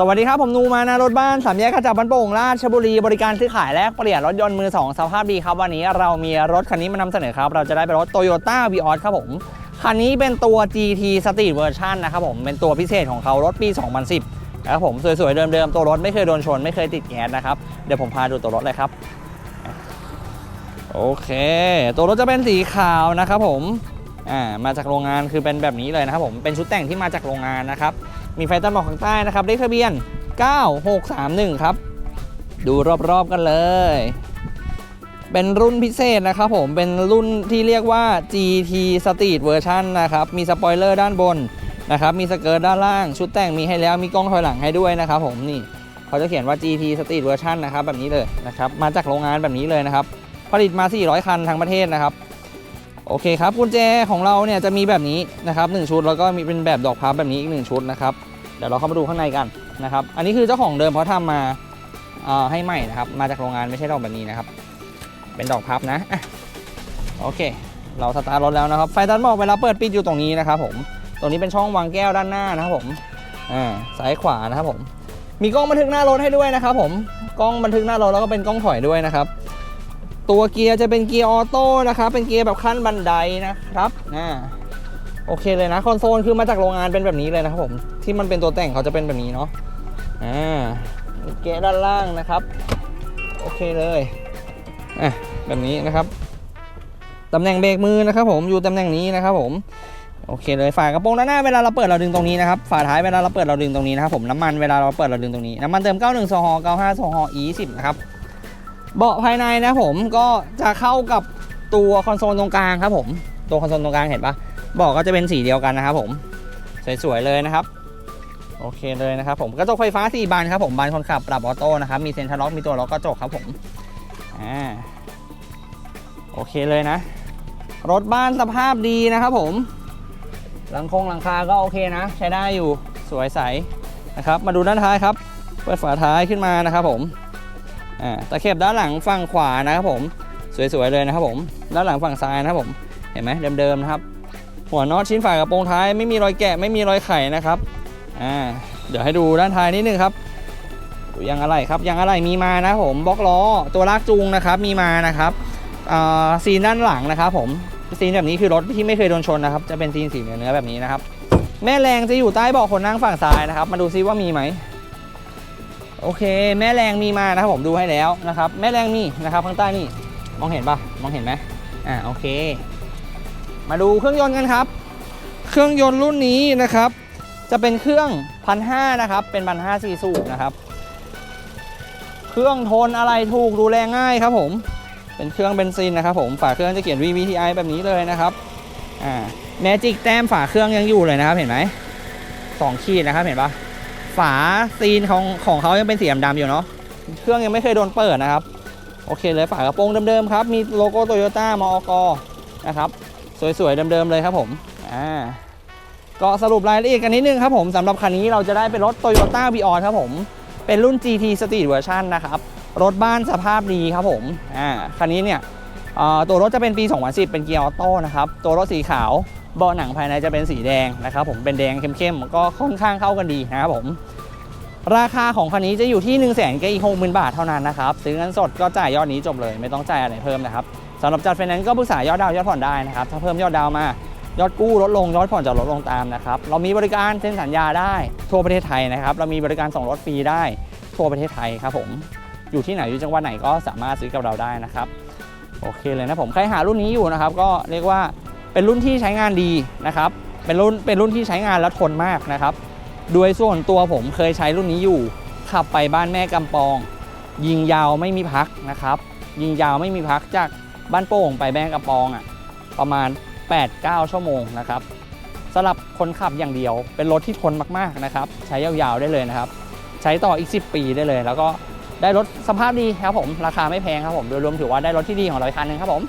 สวัสดีครับ ผมนูมานารถบ้านสามแยกขจับบ้านโป่งราชบุรีบริการซื้อขายแลกเปลี่ยนรถยนต์มือ 2 สภาพดีครับ วันนี้เรามีรถคันนี้มานำเสนอครับ เราจะได้เป็นรถ Toyota v ีออครับผม คันนี้เป็นตัว GT Street Version นะครับผม เป็นตัวพิเศษของเขารถปี 2010นะครับผม สวยๆ เดิมๆ ตัวรถไม่เคยโดนชน ไม่เคยติดแก๊สนะครับ เดี๋ยวผมพาดูตัวรถเลยครับ โอเค ตัวรถจะเป็นสีขาวนะครับผมอ่ามาจากโรงงานคือเป็นแบบนี้เลยนะครับผมเป็นชุดแต่งที่มาจากโรงงานนะครับ มีไฟตัดหมอกข้างใต้นะครับเลขทะเบียน 9631 ครับ ดูรอบๆกันเลย เป็นรุ่นพิเศษนะครับผมเป็นรุ่นที่เรียกว่า GT Street Version นะครับ มีสปอยเลอร์ด้านบนนะครับ มีสเกิร์ตด้านล่าง ชุดแต่งมีให้แล้ว มีกล้องถอยหลังให้ด้วยนะครับผมนี่เขาจะเขียนว่า GT Street Version นะครับแบบนี้เลยนะครับ มาจากโรงงานแบบนี้เลยนะครับ ผลิตมา 400 คันทั้งประเทศนะครับ โอเคครับกุญแจของเราเนี่ยจะมีแบบนี้นะครับหนึ่งชุด แล้วก็มีเป็นแบบดอกพับแบบนี้อีกหนึ่งชุดนะครับ เดี๋ยวเราเข้ามาดูข้างในกันนะครับ อันนี้คือเจ้าของเดิมเขาทำมาให้ใหม่นะครับ มาจากโรงงานไม่ใช่ดอกแบบนี้นะครับ เป็นดอกพับนะะโอเค เราสตาร์ทรถแล้วนะครับ ไฟตัดหมอกเวลาเปิดปิดอยู่ตรงนี้นะครับผมตรงนี้เป็นช่องวางแก้วด้านหน้านะครับผมอ่าซ้ายขวานะครับผม มีกล้องบันทึกหน้ารถให้ด้วยนะครับผม กล้องบันทึกหน้ารถแล้วก็เป็นกล้องถอยด้วยนะครับ ตัวเกียร์จะเป็นเกียร์ออโต้นะครับ เป็นเกียร์แบบขั้นบันไดนะครับอ่า โอเคเลยนะคอนโซลคือมาจากโรงงานเป็นแบบนี้เลยนะครับผมที่มันเป็นตัวแต่งเขาจะเป็นแบบนี้เนาะอ่าเกะด้านล่างนะครับ โอเคเลยอะแบบนี้นะครับตำแหน่งเบรกมือนะครับ ผมอยู่ตำแหน่งนี้นะครับ ผมโอเคเลยฝากระโปรงด้านหน้าเวลาเราเปิดเราดึงตรงนี้นะครับฝาท้ายเวลาเราเปิดเราดึงตรงนี้นะครับผมน้ำมันเวลาเราเปิดเราดึงตรงนี้น้ำมันเติม 91สห95สห E10 นะครับเบาะภายในนะผมก็จะเข้ากับตัวคอนโซลตรงกลางครับผมตัวคอนโซลตรงกลางเห็นปะ บอกก็จะเป็นสีเดียวกันนะครับผม สวยๆเลยนะครับ โอเคเลยนะครับผมกระจกไฟฟ้า 4 บานครับผมบานคนขับปรับออโต้นะครับมีเซ็นทรัลล็อกมีตัวล็อกกระจกครับผมอ่าโอเคเลยนะ รถบ้านสภาพดีนะครับผม หลังคงหลังคาก็โอเคนะ ใช้ได้อยู่สวยใสนะครับ มาดูด้านท้ายครับ เปิดฝาท้ายขึ้นมานะครับผมอ่าตะเข็บด้านหลังฝั่งขวานะครับผมสวยๆเลยนะครับผม ด้านหลังฝั่งซ้ายนะครับผม เห็นไหมเดิมๆนะครับ หัวน็อตชิ้นฝากระโปรงท้ายไม่มีรอยแกะไม่มีรอยไขนะครับอ่าเดี๋ยวให้ดูด้านท้ายนิดนึงครับยางอะไรครับยางอะไรมีมานะผมบล็อกล้อตัวลากจูงนะครับมีมานะครับอ่าซีนด้านหลังนะครับ ผมซีนแบบนี้คือรถที่ไม่เคยโดนชนนะครับ จะเป็นซีนสีเนื้อแบบนี้นะครับ แม่แรงจะอยู่ใต้เบาะคนนั่งฝั่งซ้ายนะครับ มาดูซิว่ามีไหมโอเค แม่แรงมีมานะครับผมดูให้แล้วนะครับ แม่แรงมีนะครับข้างใต้นี่มองเห็นปะมองเห็นไหมอ่าโอเค มาดูเครื่องยนต์กันครับ เครื่องยนต์รุ่นนี้นะครับ จะเป็นเครื่องพันห้านะครับ เป็นพันห้าซีสูบนะครับ เครื่องทนอะไรถูกดูแลง่ายครับผม เป็นเครื่องเบนซินนะครับ ผม ฝาเครื่องจะเขียน VVTi แบบนี้เลยนะครับ อ่า แมจิกแต้มฝาเครื่องยังอยู่เลยนะครับ เห็นไหมสองขีดนะครับ เห็นปะฝาซีนของของเขายังเป็นสีดำอยู่เนาะ เครื่องยังไม่เคยโดนเปิดนะครับ โอเคเลยฝากระโปรงเดิมๆครับ มีโลโก้โตโยต้ามอกนะครับ สวยๆเดิมๆเลยครับผมอ่าก็สรุปรายละเอียดกันนิดนึงครับผมสำหรับคันนี้เราจะได้เป็นรถ Toyota v ีออครับผม เป็นรุ่น GT Street Version นะครับ รถบ้านสภาพดีครับผมอ่าคันนี้เนี่ยตัวรถจะเป็นปี 2010 เป็นเกียร์ออโต้นะครับ ตัวรถสีขาวเบาะหนังภายในจะเป็นสีแดงนะครับผมเป็นแดงเข้มๆ ก็ค่อนข้างเข้ากันดีนะครับผม ราคาของคันนี้จะอยู่ที่ 1 0 0 0 0แสนกับอีก60,000บาทเท่านั้นนะครับ ซื้อเงินสดก็จ่ายยอดนี้จบเลย ไม่ต้องจ่ายอะไรเพิ่มนะครับ สำหรับจัดไฟแนนซ์ก็ปรึกษายอดดาวยอดผ่อนได้นะครับ ถ้าเพิ่มยอดดาวมายอดกู้ลดลงยอดผ่อนจะลดลงตามนะครับ เรามีบริการเซ็นสัญญาได้ทั่วประเทศไทยนะครับ เรามีบริการส่งรถฟรีได้ทั่วประเทศไทยครับผมอยู่ที่ไหนอยู่จังหวัดไหนก็สามารถซื้อกับเราได้นะครับโอเคเลยนะผมใครหารุ่นนี้อยู่นะครับ ก็เรียกว่าเป็นรุ่นที่ใช้งานดีนะครับ เป็นรุ่นเป็นรุ่นที่ใช้งานแล้วทนมากนะครับโดยส่วนตัวผมเคยใช้รุ่นนี้อยู่ ขับไปบ้านแม่กำปอง ยิงยาวไม่มีพักนะครับ ยิงยาวไม่มีพักจาก บ้านโป่งไปแม่กระปองอะประมาณ 8-9 ชั่วโมงนะครับสำหรับคนขับอย่างเดียว เป็นรถที่ทนมากๆนะครับ ใช้ยาวๆได้เลยนะครับ ใช้ต่ออีก 10 ปีได้เลย แล้วก็ได้รถสภาพดีครับผม ราคาไม่แพงครับผม โดยรวมถือว่าได้รถที่ดีของเราอีกคันหนึงครับผม